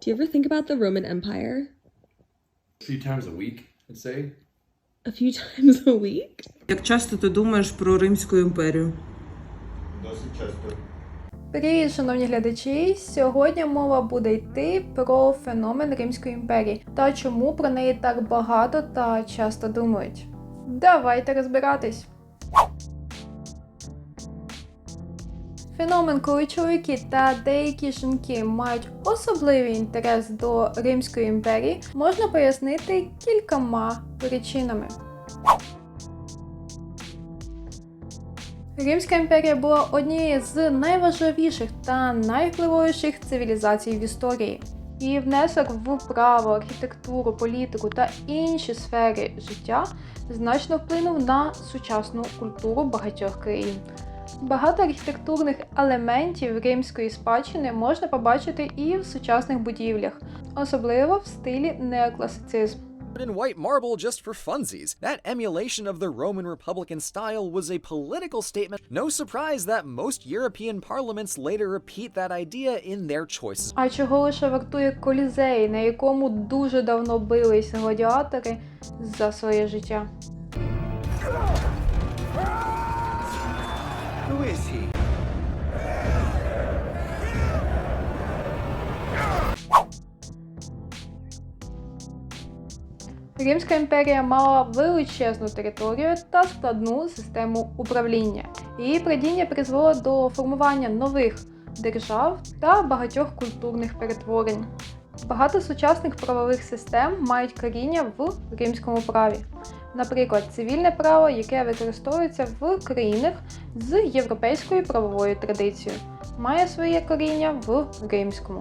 Do you ever think about the Roman Empire? A few times a week, I'd say. A few times a week? Як часто ти думаєш про Римську імперію? Досить часто. Привіт, шановні глядачі! Сьогодні мова буде йти про феномен Римської імперії та чому про неї так багато та часто думають. Давайте розбиратись. Феномен, коли чоловіки та деякі жінки мають особливий інтерес до Римської імперії, можна пояснити кількома причинами. Римська імперія була однією з найважливіших та найвпливовіших цивілізацій в історії. Її внесок в право, архітектуру, політику та інші сфери життя значно вплинув на сучасну культуру багатьох країн. Багато архітектурних елементів римської спадщини можна побачити і в сучасних будівлях, особливо в стилі неокласицизм. in white marble just for funsies. That emulation of the Roman Republican style was a political statement. No surprise that most European parliaments later repeat that idea in their choices А чого лише вартує колізей, на якому дуже давно бились гладіатори за своє життя? He? Римська імперія мала величезну територію та складну систему управління. Її падіння призвело до формування нових держав та багатьох культурних перетворень. Багато сучасних правових систем мають коріння в римському праві. Наприклад, цивільне право, яке використовується в країнах з європейською правовою традицією, має своє коріння в римському.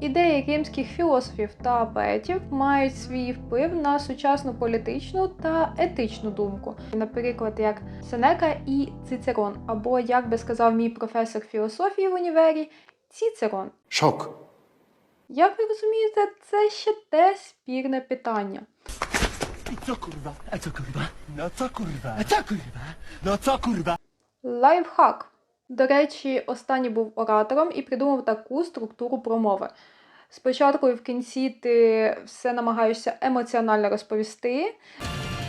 Ідеї римських філософів та поетів мають свій вплив на сучасну політичну та етичну думку, наприклад, як Сенека і Цицерон, або, як би сказав мій професор філософії в універі, Цицерон. Шок. Як ви розумієте, це ще те спірне питання. Co kurwa? A co kurwa? No co kurwa? A co kurwa? No co kurwa? Лайфхак. До речі, останній був оратором і придумав таку структуру промови. Спочатку і в кінці ти все намагаєшся емоціонально розповісти,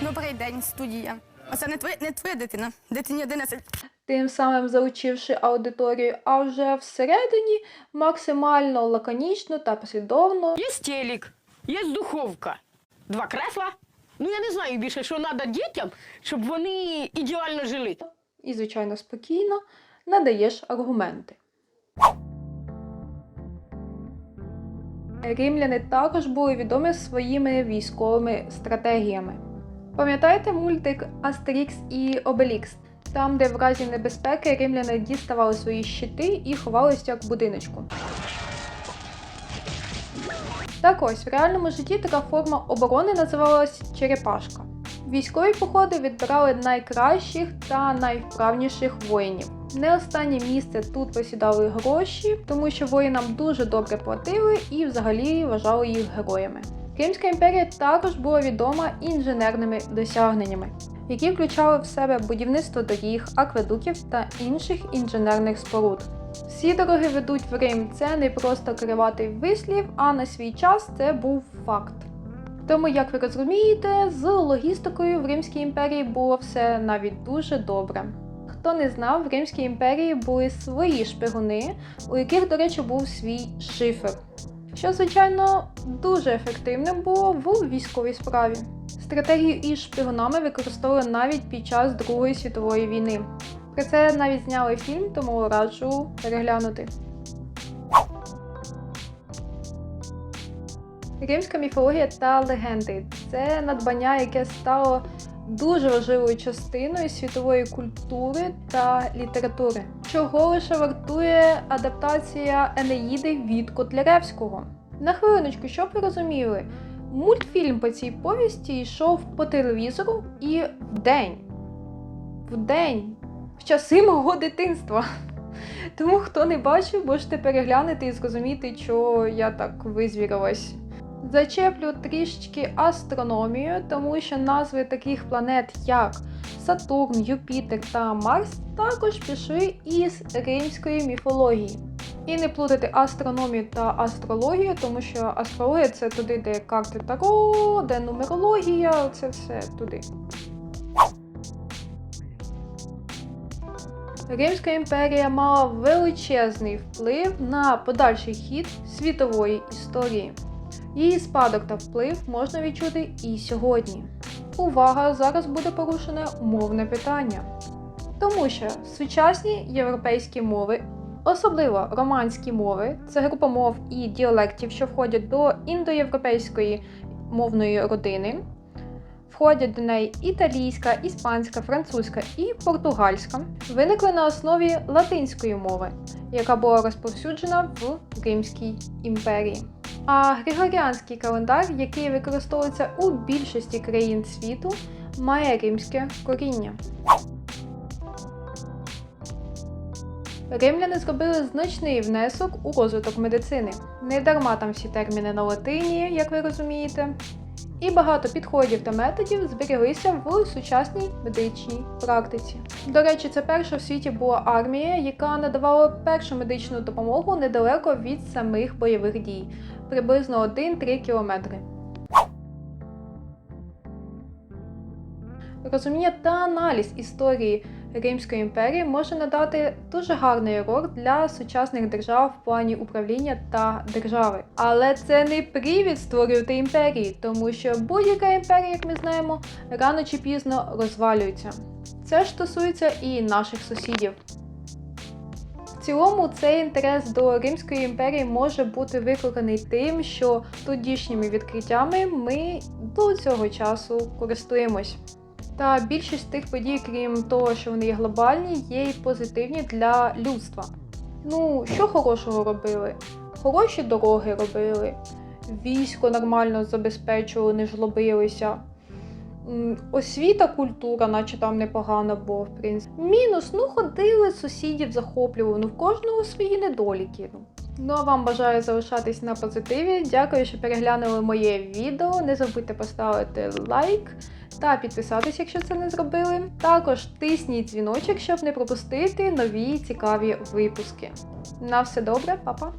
Добрий день, студія. Оце не твоя, не твоя дитина. Дитині 11. тим самим заучивши аудиторію, а вже всередині максимально лаконічно та послідовно Є телек, є духовка, два кресла. Ну я не знаю більше, що треба дітям, щоб вони ідеально жили. і, звичайно, спокійно надаєш аргументи. Римляни також були відомі своїми військовими стратегіями. Пам'ятаєте мультик Астерікс і Обелікс? Там, де в разі небезпеки римляни діставали свої щити і ховалися як будиночку. Так ось, в реальному житті така форма оборони називалась черепашка. Військові походи відбирали найкращих та найвправніших воїнів. Не останнє місце тут посідали гроші, тому що воїнам дуже добре платили і взагалі вважали їх героями. Кримська імперія також була відома інженерними досягненнями, які включали в себе будівництво доріг, акведуків та інших інженерних споруд. Всі дороги ведуть в Рим. Це не просто криватий вислів, а на свій час це був факт. Тому, як ви розумієте, з логістикою в Римській імперії було все навіть дуже добре. Хто не знав, в Римській імперії були свої шпигуни, у яких, до речі, був свій шифр, що, звичайно, дуже ефективним було в військовій справі. Стратегію із шпигунами використовували навіть під час Другої світової війни. Про це навіть зняли фільм, тому раджу переглянути. Римська міфологія та легенди це надбання, яке стало дуже важливою частиною світової культури та літератури, чого лише вартує адаптація Енеїди від Котляревського. На хвилиночку, щоб ви розуміли, мультфільм по цій повісті йшов по телевізору і вдень. Вдень, в часи мого дитинства. Тому хто не бачив, можете переглянути і зрозуміти, що я так визвірилась. Зачеплю трішечки астрономію, тому що назви таких планет, як Сатурн, Юпітер та Марс, також пішли із римської міфології. І не плутати астрономію та астрологію, тому що астрологія це туди, де карти Таро, де нумерологія, це все туди. Римська імперія мала величезний вплив на подальший хід світової історії. Її спадок та вплив можна відчути і сьогодні. Увага! Зараз буде порушене мовне питання. Тому що сучасні європейські мови, особливо романські мови, це група мов і діалектів, що входять до індоєвропейської мовної родини, входять до неї італійська, іспанська, французька і португальська, виникли на основі латинської мови, яка була розповсюджена в Римській імперії. А григоріанський календар, який використовується у більшості країн світу, має римське коріння. Римляни зробили значний внесок у розвиток медицини. Не дарма там всі терміни на латині, як ви розумієте. І багато підходів та методів збереглися в сучасній медичній практиці. До речі, це перша в світі була армія, яка надавала першу медичну допомогу недалеко від самих бойових дій, приблизно 1-3 кілометри. Розуміння та аналіз історії Римської імперії може надати дуже гарний урок для сучасних держав в плані управління та держави. Але це не привід створювати імперії, тому що будь-яка імперія, як ми знаємо, рано чи пізно розвалюється. Це ж стосується і наших сусідів. В цілому цей інтерес до Римської імперії може бути викликаний тим, що тодішніми відкриттями ми до цього часу користуємось. Та більшість тих подій, крім того, що вони є глобальні, є й позитивні для людства. Ну, що хорошого робили? Хороші дороги робили, військо нормально забезпечували, не жлобилися. Освіта, культура, наче там непогано було, в принципі. Мінус, ну ходили, сусідів захоплювали, ну в кожного свої недоліки. Ну. Ну а вам бажаю залишатись на позитиві. Дякую, що переглянули моє відео. Не забудьте поставити лайк та підписатись, якщо це не зробили. Також тисніть дзвіночок, щоб не пропустити нові цікаві випуски. На все добре, па-па!